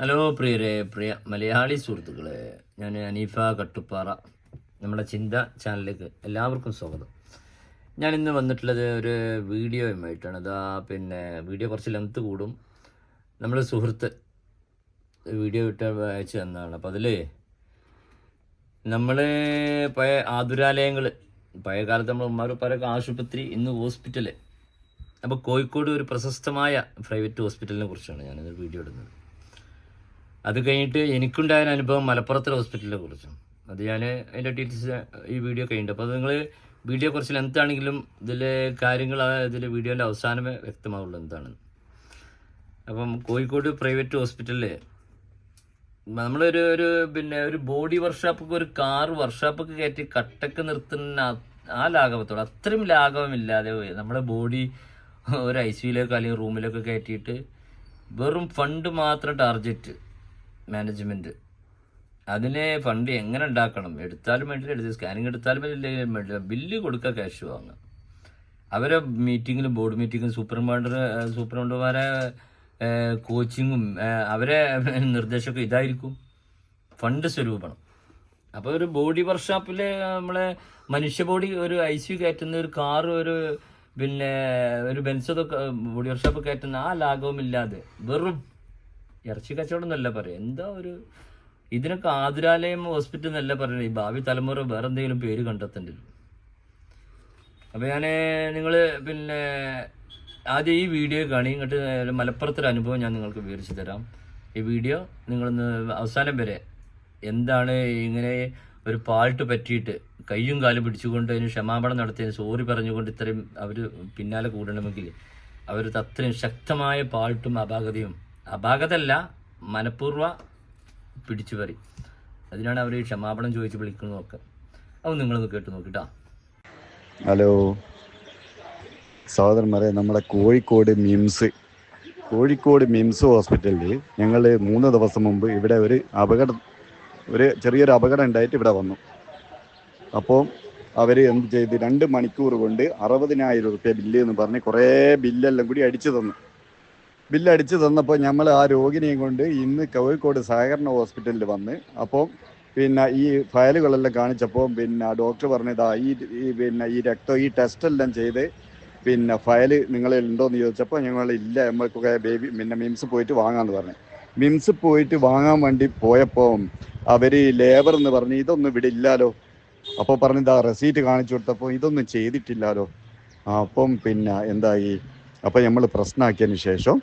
Hello പ്രിയരെ പ്രിയ മലയാളി സുഹൃത്തുക്കളെ ഞാൻ അനീഫ കട്ടുപ്പാറ നമ്മുടെ ചിന്ത ചാനലിലേക്ക് എല്ലാവർക്കും സ്വാഗതം. ഞാൻ ഇന്ന് വന്നിട്ടുള്ളത് ഒരു വീഡിയോയുമായിട്ടാണ്. അതാ പിന്നെ വീഡിയോ കുറച്ച് ലെങ്ത്ത് കൂടും. നമ്മുടെ സുഹൃത്ത് വീഡിയോ ഇട്ട് അയച്ചു തന്നതാണ്. അപ്പോൾ അതിൽ നമ്മൾ പഴയ ആതുരാലയങ്ങൾ പഴയ കാലത്ത് നമ്മൾ പല ആശുപത്രി ഇന്ന് ഹോസ്പിറ്റൽ. അപ്പോൾ കോഴിക്കോട് ഒരു പ്രശസ്തമായ പ്രൈവറ്റ് ഹോസ്പിറ്റലിനെ കുറിച്ചാണ് ഞാനൊരു വീഡിയോ ഇടുന്നത്. അത് കഴിഞ്ഞിട്ട് എനിക്കുണ്ടായ അനുഭവം മലപ്പുറത്തെ ഹോസ്പിറ്റലിനെ കുറിച്ചും. അത് ഞാൻ അതിന്റെ ഡീറ്റെയിൽസ് ഈ വീഡിയോ കഴിഞ്ഞിട്ട് അപ്പോൾ നിങ്ങൾ വീഡിയോ കുറച്ച് ലെങ്ത് ആണെങ്കിലും ഇതിലെ കാര്യങ്ങൾ ഇതിൽ വീഡിയോന്റെ അവസാനമേ വ്യക്തമാവുള്ളൂ എന്താണ് അപ്പം കോഴിക്കോട് പ്രൈവറ്റ് ഹോസ്പിറ്റലിൽ നമ്മളൊരു ഒരു പിന്നെ ഒരു ബോഡി വർക്ക്ഷോപ്പൊക്കെ ഒരു കാർ വർക്ക്ഷോപ്പൊക്കെ കയറ്റി കട്ടക്ക് നിർത്തുന്ന ആ- ലാഘവത്തോടെ അത്രയും ലാഘവമില്ലാതെ നമ്മുടെ ബോഡി ഒരു ഐ സിയിലൊക്കെ അല്ലെങ്കിൽ റൂമിലൊക്കെ കയറ്റിയിട്ട് വെറും ഫണ്ട് മാത്രം ടാർഗറ്റ് മാനേജ്മെന്റ് അതിനെ ഫണ്ട് എങ്ങനെ ഉണ്ടാക്കണം? എടുത്താലും വേണ്ടില്ല എടുത്ത് സ്കാനിങ് എടുത്താലും ഇല്ലെങ്കിലും വേണ്ടില്ല ബില്ല് കൊടുക്കുക ക്യാഷ് വാങ്ങുക. അവരെ മീറ്റിങ്ങിലും ബോർഡ് മീറ്റിങ്ങും സൂപ്രണ്ടർ സൂപ്രണ്ടുമാരെ കോച്ചിങ്ങും അവരെ നിർദ്ദേശമൊക്കെ ഇതായിരിക്കും. ഫണ്ട് സ്വരൂപണം. അപ്പോൾ ഒരു ബോഡി വർക്ക്ഷോപ്പിൽ നമ്മളെ മനുഷ്യ ബോഡി ഒരു ഐ സി കയറ്റുന്ന ഒരു കാർ ഒരു പിന്നെ ഒരു ബെൻസതൊക്കെ ബോഡി വർക്ക്ഷോപ്പ് കയറ്റുന്ന ആ ലാഘവമില്ലാതെ വെറും ഇറച്ചി കച്ചവടം എന്നല്ല പറയാം. എന്താ ഒരു ഇതിനൊക്കെ ആതുരാലയം ഹോസ്പിറ്റൽ എന്നല്ല പറയുന്നത്. ഈ ഭാവി തലമുറ വേറെ എന്തെങ്കിലും പേര് കണ്ടെത്തേണ്ടി വരും. അപ്പോൾ ഞാൻ നിങ്ങൾ പിന്നെ ആദ്യം ഈ വീഡിയോ കാണി ഇങ്ങോട്ട് മലപ്പുറത്തൊരു അനുഭവം ഞാൻ നിങ്ങൾക്ക് വിവരിച്ചു തരാം. ഈ വീഡിയോ നിങ്ങളൊന്ന് അവസാനം വരെ എന്താണ് ഇങ്ങനെ ഒരു പാൾട്ട് പറ്റിയിട്ട് കയ്യും കാലും പിടിച്ചുകൊണ്ട് അതിന് ക്ഷമാപണം നടത്തിയതിന് സോറി പറഞ്ഞുകൊണ്ട് ഇത്രയും അവർ പിന്നാലെ കൂടണമെങ്കിൽ അവർ അത്രയും ശക്തമായ പാൾട്ടും അപാകതയും അപാകതല്ല മനഃപൂർവ പിടിച്ചു പറി അതിനാണ് അവർ ക്ഷമാപണം ചോദിച്ച് വിളിക്കുന്നതൊക്കെ. അത് നിങ്ങളൊന്ന് കേട്ട് നോക്കിട്ടാ. ഹലോ. സഹോദരന്മാരെ നമ്മുടെ കോഴിക്കോട് മിംസ് കോഴിക്കോട് മിംസ് ഹോസ്പിറ്റലിൽ ഞങ്ങൾ മൂന്ന് ദിവസം മുമ്പ് ഇവിടെ ഒരു അപകടം ഒരു ചെറിയൊരു അപകടം ഉണ്ടായിട്ട് ഇവിടെ വന്നു. അപ്പോൾ അവർ എന്ത് ചെയ്ത് രണ്ട് മണിക്കൂർ കൊണ്ട് അറുപതിനായിരം റുപ്യ ബില്ല് എന്ന് പറഞ്ഞ് കുറേ ബില്ലെല്ലാം കൂടി അടിച്ചു തന്നു. ബില്ല് അടിച്ചു തന്നപ്പോൾ നമ്മൾ ആ രോഗിനെയും കൊണ്ട് ഇന്ന് കോഴിക്കോട് സഹകരണ ഹോസ്പിറ്റലിൽ വന്ന് അപ്പോൾ പിന്നെ ഈ ഫയലുകളെല്ലാം കാണിച്ചപ്പോൾ പിന്നെ ഡോക്ടർ പറഞ്ഞതാ ഈ പിന്നെ ഈ രക്തം ഈ ടെസ്റ്റ് എല്ലാം ചെയ്ത് പിന്നെ ഫയൽ നിങ്ങൾ ഉണ്ടോയെന്ന് ചോദിച്ചപ്പോൾ ഞങ്ങൾ ഇല്ല നമ്മൾക്കൊക്കെ ബേബി പിന്നെ മിംസ് പോയിട്ട് വാങ്ങാമെന്ന് പറഞ്ഞു. മിംസ് പോയിട്ട് വാങ്ങാൻ വേണ്ടി പോയപ്പോൾ അവർ ലേബർ എന്ന് പറഞ്ഞ് ഇതൊന്നും ഇവിടെ ഇല്ലാലോ. അപ്പോൾ പറഞ്ഞതാ റെസീറ്റ് കാണിച്ചു കൊടുത്തപ്പോൾ ഇതൊന്നും ചെയ്തിട്ടില്ലാലോ. ആ, അപ്പം പിന്നെ എന്തായി അപ്പം നമ്മൾ പ്രശ്നമാക്കിയതിന് ശേഷം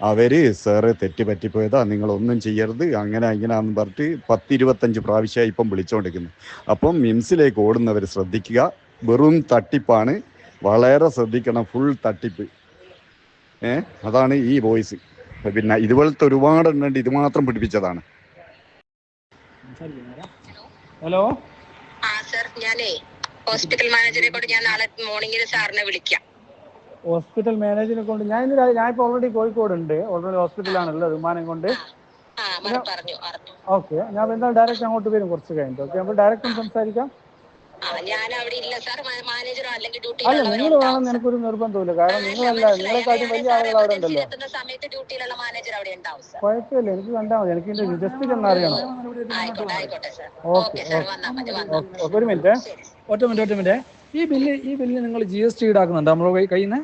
അവർ സാറ് തെറ്റ് പറ്റിപ്പോയതാ നിങ്ങളൊന്നും ചെയ്യരുത് അങ്ങനെ ഇങ്ങനെയാന്ന് പറഞ്ഞിട്ട് പത്തിരുപത്തഞ്ച് പ്രാവശ്യമായി ഇപ്പം വിളിച്ചുകൊണ്ടിരിക്കുന്നു അപ്പം മിംസിലേക്ക് ഓടുന്നവർ ശ്രദ്ധിക്കുക. വെറും തട്ടിപ്പാണ്. വളരെ ശ്രദ്ധിക്കണം ഫുൾ തട്ടിപ്പ്. ഏ? അതാണ് ഈ വോയിസ്. പിന്നെ ഇതുപോലത്തെ ഒരുപാട് എണ്ണുണ്ട് ഇത് മാത്രം പിടിപ്പിച്ചതാണ്. ഹലോ? ആ സർ ഞാനേ ഹോസ്പിറ്റൽ മാനേജറെ കൂടെ ഞാൻ നാളെ മോർണിംഗിൽ സാറിനെ വിളിക്കാം. ഹോസ്പിറ്റൽ മാനേജറിനെ കൊണ്ട് ഞാൻ ഇന്ന് ഞാൻ ഇപ്പൊ ഓൾറെഡി കോഴിക്കോട് ഉണ്ട് ഓൾറെഡി ഹോസ്പിറ്റലാണല്ലോ വിമാനം കൊണ്ട് ഓക്കെ ഞാൻ എന്തായാലും ഡയറക്റ്റ് അങ്ങോട്ട് വരും കുറച്ച് കഴിഞ്ഞിട്ട്. ഓക്കെ അപ്പോൾ ഡയറക്റ്റ് സംസാരിക്കാം. അല്ല നിങ്ങൾ വേണം എനിക്കൊരു നിർബന്ധമില്ല കാരണം നിങ്ങളല്ല നിങ്ങളെക്കാട്ടും വലിയ ആളുകൾ അവിടെ ഉണ്ടല്ലോ. കുഴപ്പമില്ല എനിക്ക് കണ്ടാൽ മതി. എനിക്ക് ഇതിന്റെ ജസ്റ്റ് സാർ. ഓക്കെ ഒരു മിനിറ്റ്. ഒറ്റ മിനിറ്റ് ഒറ്റ മിനിറ്റ്. ഈ ബില്ല് ഈ ബില്ല് നിങ്ങൾ ജി എസ് ടി ഈടാക്കുന്നുണ്ടോ? നമ്മൾ കയ്യിൽ നിന്ന്?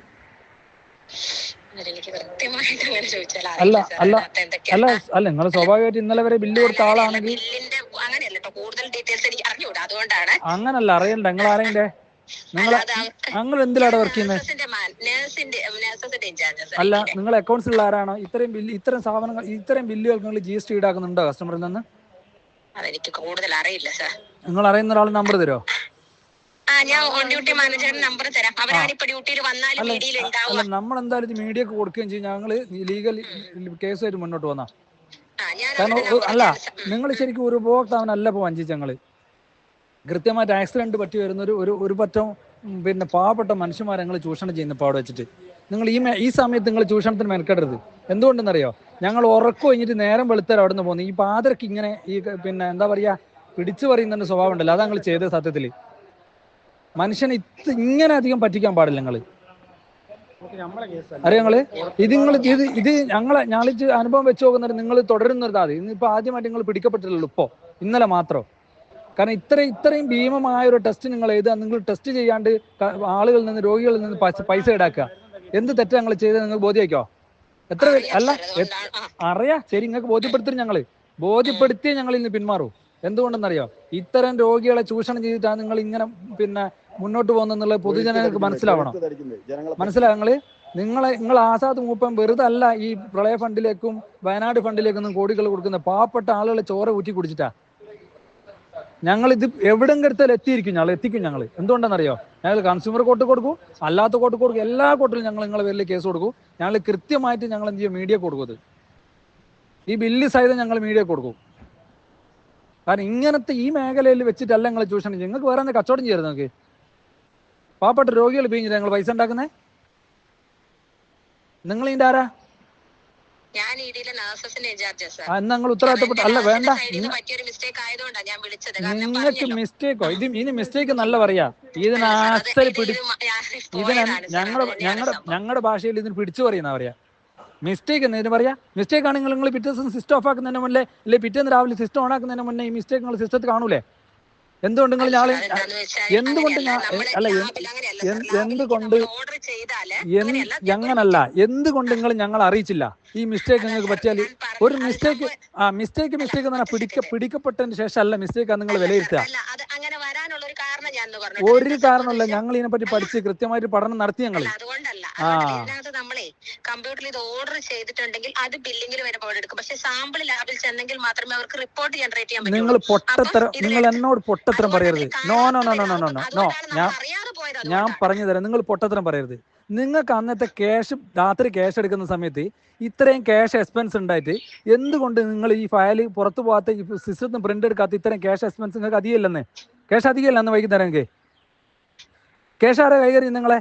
അല്ല, അല്ല, അല്ല അല്ല നിങ്ങൾ സ്വാഭാവികമായിട്ട് ഇന്നലെ വരെ ബില്ല് കൊടുത്ത ആളാണെങ്കിൽ അങ്ങനല്ല അറിയണ്ട നിങ്ങൾ അറിയണ്ടേ? നിങ്ങൾ നിങ്ങൾ എന്തിലാണ് വർക്ക് ചെയ്യുന്നത് അല്ല നിങ്ങൾ അക്കൗണ്ട്സ് ഉള്ള ആരാണോ? ഇത്രയും ബില്ല് ഇത്രയും സാധനങ്ങൾ ഇത്രയും ബില്ല് നിങ്ങൾ ജി എസ് ടി ഈടാക്കുന്നുണ്ടോ കസ്റ്റമറിൽ നിന്ന്? നിങ്ങൾ അറിയുന്ന ഒരാൾ നമ്പർ തരുമോ ആ ഞാൻ ഓൺ ഡ്യൂട്ടി നമ്പർ തരാം. അവരാണ് ഇപ്പൊ ഡ്യൂട്ടിയിൽ വന്നാലും മീഡിയയിൽ അല്ല ഉണ്ടാവുക. നമ്മൾ എന്തായാലും ഇത് മീഡിയക്ക് കൊടുക്കുകയും ചെയ്യും. ഞങ്ങൾ ലീഗൽ കേസുമായിട്ട് മുന്നോട്ട് വന്നാ. ആ ഞാൻ കാരണം അവരുടെ ഒ- number അല്ല തരാം. ഉം. നിങ്ങൾ ശരിക്കും ഒരു ഉപഭോക്താവിനല്ല ഇപ്പോൾ വഞ്ചിച്ച ഞങ്ങൾ. കൃത്യമായിട്ട് ആക്സിഡന്റ് പറ്റി വരുന്ന ഒരു ഒരു ഒരു പറ്റം ഉം, പിന്നെ പാവപ്പെട്ട മനുഷ്യന്മാരെ ഞങ്ങൾ ചൂഷണം ചെയ്യുന്ന പാട് വെച്ചിട്ട്. നിങ്ങൾ ഈ മെ- ഈ സമയത്ത് നിങ്ങൾ ചൂഷണത്തിന് മെനക്കെടരുത്. എന്തുകൊണ്ടെന്നറിയോ? ഞങ്ങൾ ഉറക്കം കഴിഞ്ഞിട്ട് നേരം വെളുത്തരം അവിടെ നിന്ന് പോകുന്നു ഈ പാതിരക്ക് ഇങ്ങനെ ഈ ക- പിന്നെ എന്താ പറയാ പിടിച്ചു പറയുന്ന സ്വഭാവം ഉണ്ടല്ലോ. അതാ ഞങ്ങൾ ചെയ്തത് സത്യത്തിൽ മനുഷ്യനെ ഇത് ഇങ്ങനെ അധികം പറ്റിക്കാൻ പാടില്ല നിങ്ങൾ അറിയാം നിങ്ങൾ? ഇത് നിങ്ങൾ ഇത് ഇത് ഞങ്ങളെ ഞാളിച്ച് അനുഭവം വെച്ച് നോക്കുന്നത് നിങ്ങൾ തുടരുന്നതാ അത് ഇന്നിപ്പോ ആദ്യമായിട്ട് നിങ്ങൾ പിടിക്കപ്പെട്ടിട്ടുള്ളൂ ഇപ്പോ ഇന്നലെ മാത്രം. കാരണം ഇത്രയും ഇത്രയും ഭീമമായ ഒരു ടെസ്റ്റ് നിങ്ങൾ എഴുതുക നിങ്ങൾ ടെസ്റ്റ് ചെയ്യാണ്ട് ആളുകളിൽ നിന്ന് രോഗികളിൽ നിന്ന് പൈസ- ഈടാക്കുക. എന്ത് തെറ്റാ ഞങ്ങൾ ചെയ്തത്? നിങ്ങൾ ബോധ്യമാക്കോ എത്ര അല്ല അറിയാ. ശരി നിങ്ങൾക്ക് ബോധ്യപ്പെടുത്തും ഞങ്ങൾ. ബോധ്യപ്പെടുത്തിയേ ഞങ്ങൾ ഇന്ന് പിന്മാറൂ. എന്തുകൊണ്ടെന്നറിയോ? ഇത്തരം രോഗികളെ ചൂഷണം ചെയ്തിട്ടാണ് നിങ്ങൾ ഇങ്ങനെ പിന്നെ മുന്നോട്ട് പോകുന്നെന്നുള്ളത് പൊതുജനങ്ങൾക്ക് മനസ്സിലാവണം. മനസ്സിലാകങ്ങൾ നിങ്ങൾ? നിങ്ങൾ ആസാദ് മൂപ്പം വെറുതല്ല ഈ പ്രളയ ഫണ്ടിലേക്കും വയനാട് ഫണ്ടിലേക്കും കോടികൾ കൊടുക്കുന്ന പാവപ്പെട്ട ആളുകളെ ചോര ഊറ്റി കുടിച്ചിട്ടാ? ഞങ്ങൾ ഇത് എവിടെങ്കിലും എത്തിയിരിക്കും ഞങ്ങൾ എത്തിക്കും ഞങ്ങൾ എന്തുകൊണ്ടെന്നറിയോ? ഞങ്ങൾ കൺസ്യൂമർ കോർട്ട് കൊടുക്കും അല്ലാത്ത കോർട്ട് കൊടുക്കും എല്ലാ കോർട്ടിലും ഞങ്ങൾ നിങ്ങളെ പേരിൽ കേസ് കൊടുക്കും. ഞങ്ങൾ കൃത്യമായിട്ട് ഞങ്ങൾ എന്ത് ചെയ്യും? മീഡിയ കൊടുക്കും. ഈ ബില്ല് സഹിതം ഞങ്ങൾ മീഡിയ കൊടുക്കും. കാരണം ഇങ്ങനത്തെ ഈ മേഖലയിൽ വെച്ചിട്ടല്ല നിങ്ങൾ ചൂഷണം ചെയ്യും നിങ്ങൾക്ക് വേറെ എന്താ കച്ചവടം ചെയ്യരുത് നിങ്ങൾക്ക് പാവപ്പെട്ട രോഗികൾ പിഴിഞ്ഞിട്ട് നിങ്ങൾ പൈസ ഉണ്ടാക്കുന്നേ? നിങ്ങൾ ഇതിന്റെ ആരാ? നിങ്ങൾ ഉത്തരവാദിത്തപ്പെട്ട അല്ല വേണ്ട. നിങ്ങൾക്ക് മിസ്റ്റേക്കോ ഇത് ഇനി മിസ്റ്റേക്ക് നല്ല പറയാ. ഇതിന് അസൽ പിടി ഇത് ഇതിന് ഞങ്ങളുടെ ഞങ്ങളുടെ ഞങ്ങളുടെ ഭാഷയിൽ ഇതിന് പിടിച്ചു പറയുന്ന പറയാ. മിസ്റ്റേക്ക് എന്ന് ഇതിന് പറയാ. മിസ്റ്റേക്ക് ആണെങ്കിൽ നിങ്ങൾ പിറ്റേ ദിവസം സിസ്റ്റം ഓഫ് ആക്കുന്നതിന് മുന്നേ അല്ലെ പിറ്റേന്ന് രാവിലെ സിസ്റ്റം ഓൺ ആക്കുന്നതിന് മുന്നേ ഈ മിസ്റ്റേക്ക് നിങ്ങൾ സിസ്റ്റത്തിൽ കാണൂലേ? എന്തുകൊണ്ട് നിങ്ങൾ ഞാൻ എന്തുകൊണ്ട് ഞാൻ അല്ല എന്തുകൊണ്ട് ഞങ്ങനല്ല എന്തുകൊണ്ട് നിങ്ങൾ ഞങ്ങൾ അറിയിച്ചില്ല? ഈ മിസ്റ്റേക്ക് നിങ്ങൾക്ക് പറ്റിയാൽ ഒരു മിസ്റ്റേക്ക് ആ മിസ്റ്റേക്ക് മിസ്റ്റേക്ക് എന്ന് പറഞ്ഞാൽ പിടിക്ക പിടിക്കപ്പെട്ടതിന് അല്ല മിസ്റ്റേക്ക് നിങ്ങൾ വിലയിരുത്തുക. ഒരു കാരണമല്ല ഞങ്ങൾ ഇതിനെപ്പറ്റി പഠിച്ച് കൃത്യമായിട്ട് പഠനം നടത്തി ഞങ്ങൾ. അതുകൊണ്ട് നമ്മളെ കമ്പ്യൂട്ടറിൽ ഇത് ഓർഡർ ചെയ്തിട്ടുണ്ടെങ്കിൽ അത് ബില്ലിംഗിൽ വരുമ്പോൾ അവിടെ എടുക്കും. പക്ഷെ സാമ്പിൾ ലാബിൽ ചെന്നെങ്കിൽ മാത്രമേ അവർക്ക് റിപ്പോർട്ട് ജനറേറ്റ് ചെയ്യാൻ പറ്റൂ നിങ്ങൾ പൊട്ടത്തരം നിങ്ങൾ എന്നോട് പൊട്ടത്തരം പറയരുത്. No no no no no no no ഞാൻ ഞാൻ പറഞ്ഞു തരാം. നിങ്ങൾ പൊട്ടത്തരം പറയരുത്. നിങ്ങൾക്ക് അന്നത്തെ ക്യാഷ് രാത്രി ക്യാഷ് എടുക്കുന്ന സമയത്ത് ഇത്രയും ക്യാഷ് എക്സ്പെൻസ് ഉണ്ടായിട്ട് എന്തുകൊണ്ട് നിങ്ങൾ ഈ ഫയൽ പുറത്തു പോകാത്ത സിസ്റ്റത്തിൽ നിന്ന് പ്രിന്റ് എടുക്കാത്ത ഇത്രയും ക്യാഷ് എക്സ്പെൻസ് നിങ്ങൾക്ക് അധികമല്ലെന്നേ? ക്യാഷ് അധികമില്ലെന്ന് വൈകുന്നേരം നിങ്ങൾക്ക്? ക്യാഷ് ആരാ കൈകാര്യം നിങ്ങളെ?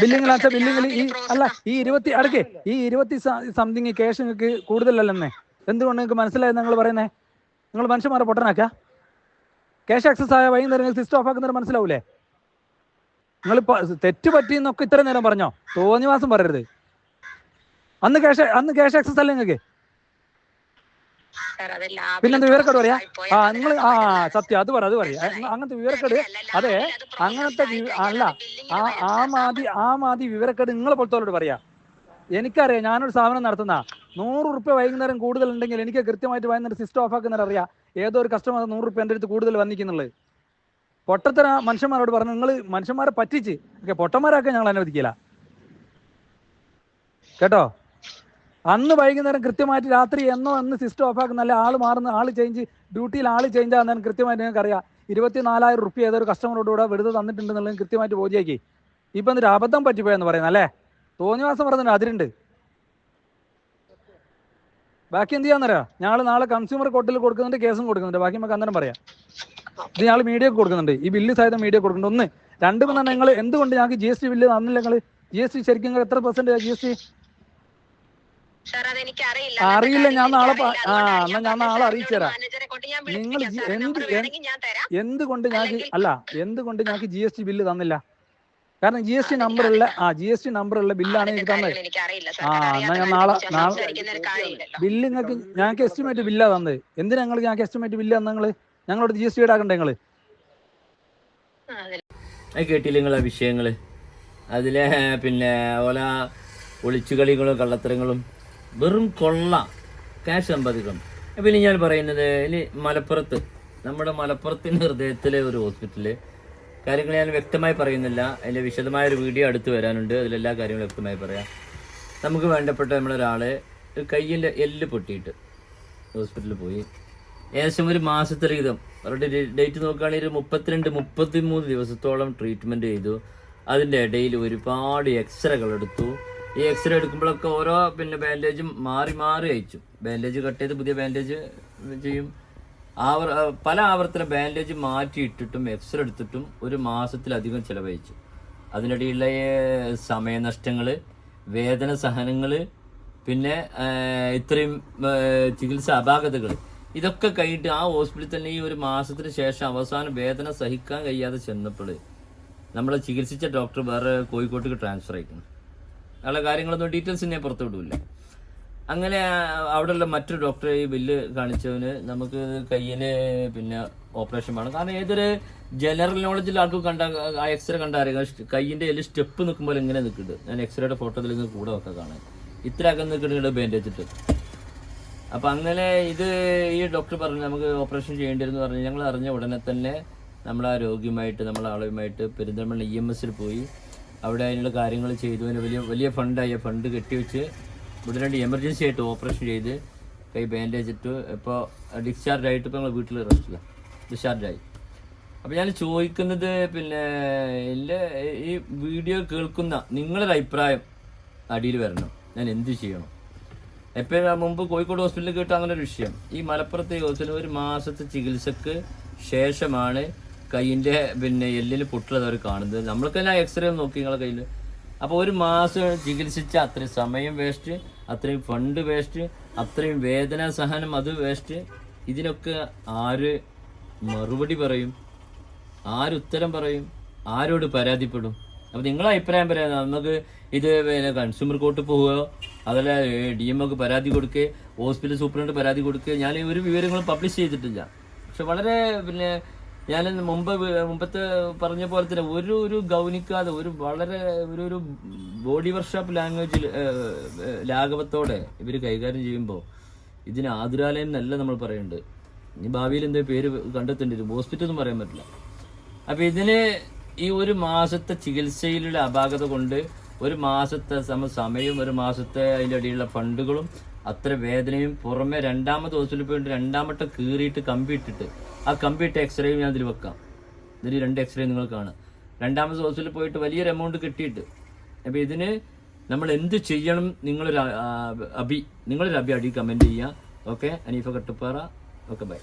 ബില്ലിംഗ് ബില്ലിംഗിൽ ഈ അല്ല ഈ ഇരുപത്തി അടുക്കേ ഈ ഇരുപത്തി സംതിങ് ക്യാഷ് നിങ്ങൾക്ക് കൂടുതലല്ലെന്നേ. എന്തുകൊണ്ട് നിങ്ങൾക്ക് മനസ്സിലായത് നിങ്ങൾ പറയുന്നേ? നിങ്ങൾ മനുഷ്യന്മാരെ പൊട്ടനാക്ക? ക്യാഷ് ആക്സസ് ആയ വൈകുന്നേരം നിങ്ങൾ സിസ്റ്റം ഓഫ് ആക്കുന്നവർ മനസ്സിലാവൂലേ? നിങ്ങൾ തെറ്റ് പറ്റിയെന്നൊക്കെ ഇത്ര നേരം പറഞ്ഞോ? തോന്നിവാസം പറയരുത്. അന്ന് ക്യാഷ് അന്ന് ക്യാഷ് ആക്സസ് അല്ലേ നിങ്ങൾക്ക്? പിന്നെന്താ വിവരക്കേട് പറയാ? ആ നിങ്ങൾ ആ സത്യം അത് പറ അത് പറയാം അങ്ങനത്തെ വിവരക്കേട് അതെ അങ്ങനത്തെ അല്ല ആ ആ. മാതി ആ മാതി വിവരക്കേട് നിങ്ങളെ പോലത്തോട് പറയാ. എനിക്കറിയാം ഞാനൊരു സ്ഥാപനം നടത്തുന്ന. നൂറ് റുപ്യ വൈകുന്നേരം കൂടുതൽ ഉണ്ടെങ്കിൽ എനിക്ക് കൃത്യമായിട്ട് വൈകുന്നേരം സിസ്റ്റം ഓഫ് ആക്കുന്നവർ അറിയാം. ഏതോ ഒരു കസ്റ്റമർ നൂറ് റുപ്യ എന്റെ അടുത്ത് കൂടുതൽ വന്നിക്കുന്നുള്ളത് പൊട്ടത്തര മനുഷ്യന്മാരോട് പറഞ്ഞു നിങ്ങൾ മനുഷ്യന്മാരെ പറ്റിച്ച് ഓക്കെ പൊട്ടന്മാരാക്കാൻ ഞങ്ങൾ അനുവദിക്കില്ല. കേട്ടോ? അന്ന് വൈകുന്നേരം കൃത്യമായിട്ട് രാത്രി എന്നോ അന്ന് സിസ്റ്റം ഓഫ് ആക്കുന്ന അല്ലെ ആൾ മാറുന്ന ആൾ ചേഞ്ച് ഡ്യൂട്ടിയിൽ ആൾ ചേഞ്ച് ആകുന്നതിന് കൃത്യമായിട്ട് നിങ്ങൾക്ക് അറിയാം. ഇരുപത്തിനാലായിരം റുപ്യ ഏതൊരു കസ്റ്റമറോട് കൂടെ വെറുതെ തന്നിട്ടുണ്ടെന്നുള്ളത് കൃത്യമായിട്ട് ബോധ്യാക്കി ഇപ്പൊ എന്നിട്ട് അബദ്ധം പറ്റിപ്പോയെന്ന് പറയുന്നത് അല്ലേ? തോന്നിവാസം പറഞ്ഞിട്ട് അതിരുണ്ട്. ബാക്കി എന്ത് ചെയ്യാന്നറിയാം? ഞങ്ങൾ നാളെ കൺസ്യൂമർ കോർട്ടിൽ കൊടുക്കുന്നുണ്ട് കേസും കൊടുക്കുന്നുണ്ട്. ബാക്കി നമുക്ക് അന്നേരം പറയാം. ഇത് ഞങ്ങൾ മീഡിയ കൊടുക്കുന്നുണ്ട്. ഈ ബില്ല് സഹിതം മീഡിയ കൊടുക്കുന്നുണ്ട്. ഒന്ന് രണ്ട് പിന്നെ നിങ്ങൾ എന്തുകൊണ്ട് ഞങ്ങൾക്ക് ജി എസ് ടി ബില്ല് തന്നില്ല നിങ്ങൾ ജി എസ് ടി ശരിക്കും നിങ്ങൾ എത്ര പെർസെന്റ് ജി എസ് ടി അറിയില്ല ഞാൻ നാളെ ആ. എന്നാ ഞാൻ നാളെ അറിയിച്ചു തരാം. നിങ്ങൾ എന്ത് എന്തുകൊണ്ട് ഞാൻ അല്ല എന്തുകൊണ്ട് ഞങ്ങൾക്ക് ജി എസ് ടി ബില്ല് തന്നില്ല? കാരണം ജി എസ് ടി നമ്പർ ഉള്ള ആ ജി എസ് ടി നമ്പർ ഉള്ള ബില്ലാണ് എനിക്ക് തന്നത്. ആ, എന്നാ ഞാൻ നാളെ- നാളെ-. ബില്ല് നിങ്ങൾക്ക് ഞങ്ങൾക്ക് എസ്റ്റിമേറ്റ് ബില്ലാ തന്നത്. എന്തിനാ ഞങ്ങൾ ഞങ്ങൾക്ക് എസ്റ്റിമേറ്റ് ബില്ല് തന്ന നിങ്ങൾ? ഞങ്ങളോട് ജി എസ് ടി ഈടാക്കണ്ടേ നിങ്ങൾ? കേട്ടില്ല നിങ്ങളെ വിഷയങ്ങൾ അതിലെ പിന്നെ ഓല ഒളിച്ചുകളികളും കള്ളത്തരങ്ങളും വെറും കൊള്ള ക്യാഷ് സമ്പാദിക്കണം പിന്നെ ഞാൻ പറയുന്നത് ഇനി മലപ്പുറത്ത് നമ്മുടെ മലപ്പുറത്തിന്റെ ഹൃദയത്തിലെ ഒരു ഹോസ്പിറ്റൽ കാര്യങ്ങൾ ഞാൻ വ്യക്തമായി പറയുന്നില്ല. അതിന്റെ വിശദമായ ഒരു വീഡിയോ അടുത്ത് വരാനുണ്ട്. അതിലെല്ലാ കാര്യങ്ങളും വ്യക്തമായി പറയാം. നമുക്ക് വേണ്ടപ്പെട്ട നമ്മളൊരാളെ കയ്യിന്റെ എല്ല് പൊട്ടിയിട്ട് ഹോസ്പിറ്റലിൽ പോയി. ഏകദേശം ഒരു മാസത്തെ വിധം അവരുടെ ഡേറ്റ് നോക്കുകയാണെങ്കിൽ ഒരു മുപ്പത്തിരണ്ട് മുപ്പത്തി മൂന്ന് ദിവസത്തോളം ട്രീറ്റ്മെന്റ് ചെയ്തു. അതിന്റെ ഇടയിൽ ഒരുപാട് എക്സ്റേകൾ എടുത്തു. ഈ എക്സ്റേ എടുക്കുമ്പോഴൊക്കെ ഓരോ പിന്നെ ബാൻഡേജും മാറി മാറി അയച്ചു. ബാൻഡേജ് കട്ട് ചെയ്ത് പുതിയ ബാൻഡേജ് ചെയ്യും. ആവർ പല ആവർത്തന ബാൻഡേജ് മാറ്റി ഇട്ടിട്ടും എക്സ്റേ എടുത്തിട്ടും ഒരു മാസത്തിലധികം ചിലവഴിച്ചു. അതിനിടയിലുള്ള ഏ, സമയനഷ്ടങ്ങൾ വേദന സഹനങ്ങൾ പിന്നെ ഇത്രയും ചികിത്സ അപാകതകൾ ഇതൊക്കെ കഴിഞ്ഞിട്ട് ആ ഹോസ്പിറ്റലിൽ തന്നെ ഈ ഒരു മാസത്തിന് ശേഷം അവസാനം വേദന സഹിക്കാൻ കഴിയാതെ ചെന്നപ്പോൾ നമ്മളെ ചികിത്സിച്ച ഡോക്ടർ വേറെ കോഴിക്കോട്ടേക്ക് ട്രാൻസ്ഫർ ആയിക്കുന്നു. അയാളെ കാര്യങ്ങളൊന്നും ഡീറ്റെയിൽസ് ഞാൻ പുറത്തു വിടില്ല അങ്ങനെ അവിടെയുള്ള മറ്റൊരു ഡോക്ടറെ ഈ ബില്ല് കാണിച്ചവന് നമുക്ക് കയ്യിൽ പിന്നെ ഓപ്പറേഷൻ വേണം. കാരണം ഏതൊരു ജനറൽ നോളജിൽ ആൾക്ക് കണ്ട ആ എക്സ്റേ കണ്ടറിയാം കയ്യിന്റെ എല്ലാം സ്റ്റെപ്പ് നിൽക്കുമ്പോൾ ഇങ്ങനെ നിൽക്കുന്നുണ്ട് ഞാൻ എക്സ്റേയുടെ ഫോട്ടോയിൽ നിന്ന് കൂടെ ഒക്കെ കാണാൻ. ഇത്ര അകം നിൽക്കുന്നുണ്ട് ബാൻഡേജ് ഇട്ട്. അപ്പൊ അങ്ങനെ ഇത് ഈ ഡോക്ടർ പറഞ്ഞു നമുക്ക് ഓപ്പറേഷൻ ചെയ്യേണ്ടിരുന്നു പറഞ്ഞു ഞങ്ങൾ അറിഞ്ഞ ഉടനെ തന്നെ നമ്മൾ ആ രോഗിയുമായിട്ട് നമ്മൾ ആളുമായിട്ട് പെരിന്തൽമണ്ണ ഇ എം എസിൽ പോയി അവിടെ അതിനുള്ള കാര്യങ്ങൾ ചെയ്തു. അതിന് വലിയ വലിയ ഫണ്ടായി ഫണ്ട് കെട്ടിവെച്ച് ഇവിടെ രണ്ട് എമർജൻസി ആയിട്ട് ഓപ്പറേഷൻ ചെയ്ത് കൈ ബാൻഡേജ് ഇട്ടു. ഇപ്പോൾ ഡിസ്ചാർജ് ആയിട്ട് ഇപ്പോൾ ഞങ്ങൾ വീട്ടിൽ റെസ്റ്റില്ല ഡിസ്ചാർജായി അപ്പോൾ ഞാൻ ചോദിക്കുന്നത് പിന്നെ എന്റെ ഈ വീഡിയോ കേൾക്കുന്ന നിങ്ങളുടെ അഭിപ്രായം അടിയിൽ വരണം. ഞാൻ എന്ത് ചെയ്യണം? എപ്പോഴും മുമ്പ് കോഴിക്കോട് ഹോസ്പിറ്റലിൽ കേട്ട അങ്ങനെ ഒരു വിഷയം. ഈ മലപ്പുറത്തെ ഹോസ്പിറ്റലിൽ ഒരു മാസത്തെ ചികിത്സക്ക് ശേഷമാണ് കൈയിന്റെ പിന്നെ എല്ലിന് പൊട്ടുള്ളത് അവർ കാണുന്നത്. നമ്മൾക്ക് തന്നെ എക്സ്റേ നോക്കി നിങ്ങളെ കയ്യിൽ അപ്പോൾ ഒരു മാസം ചികിത്സിച്ച അത്രയും സമയം വേസ്റ്റ് അത്രയും ഫണ്ട് വേസ്റ്റ് അത്രയും വേദന സഹനം അത് വേസ്റ്റ്. ഇതിനൊക്കെ ആര് മറുപടി പറയും? ആരുത്തരം പറയും? ആരോട് പരാതിപ്പെടും? അപ്പോൾ നിങ്ങളെ അഭിപ്രായം പറയാം നമുക്ക് ഇത് പിന്നെ കൺസ്യൂമർ കോർട്ട് പോവുകയോ അതല്ല ഡി ഒക്കെ പരാതി കൊടുക്കുക ഹോസ്പിറ്റൽ സൂപ്രണ്ട് പരാതി കൊടുക്കുക ഞാൻ ഒരു വിവരങ്ങളും പബ്ലിഷ് ചെയ്തിട്ടില്ല. പക്ഷെ വളരെ പിന്നെ ഞാൻ മുമ്പ് മുമ്പത്തെ പറഞ്ഞ പോലെ തന്നെ ഒരു ഒരു ഗൗനിക്കാതെ ഒരു വളരെ ഒരു ഒരു ബോഡി വർക്ക്ഷോപ്പ് ലാംഗ്വേജിൽ ലാഘവത്തോടെ ഇവർ കൈകാര്യം ചെയ്യുമ്പോൾ ഇതിന് ആതുരാലയം എന്നല്ല നമ്മൾ പറയുന്നുണ്ട് ഇനി ഭാവിയിൽ എന്തേ പേര് കണ്ടെത്തേണ്ടി വരും ഹോസ്പിറ്റൽ ഒന്നും പറയാൻ പറ്റില്ല. അപ്പം ഇതിന് ഈ ഒരു മാസത്തെ ചികിത്സയിലുള്ള അപാകത കൊണ്ട് ഒരു മാസത്തെ സമ സമയവും ഒരു മാസത്തെ അതിന്റെ ഇടയിലുള്ള ഫണ്ടുകളും അത്ര വേദനയും പുറമെ രണ്ടാമത്തെ ഹോസ്പിറ്റലിൽ പോയിട്ട് രണ്ടാമത്തെ കീറിയിട്ട് കമ്പി ഇട്ടിട്ട്. ആ കമ്പി ഇട്ട എക്സ്റേയും ഞാൻ ഇതിൽ വെക്കാം. ഇതിൽ രണ്ട് എക്സ്റേ നിങ്ങൾ കാണാം രണ്ടാമത്തെ ഹോസ്പിറ്റലിൽ പോയിട്ട് വലിയൊരു എമൗണ്ട് കിട്ടിയിട്ട്. അപ്പോൾ ഇതിന് നമ്മൾ എന്ത് ചെയ്യണം നിങ്ങളൊരു അഭി നിങ്ങളൊരു അഭി അടി കമന്റ് ചെയ്യുക. Okay Aneefa Kattuppara. Okay bye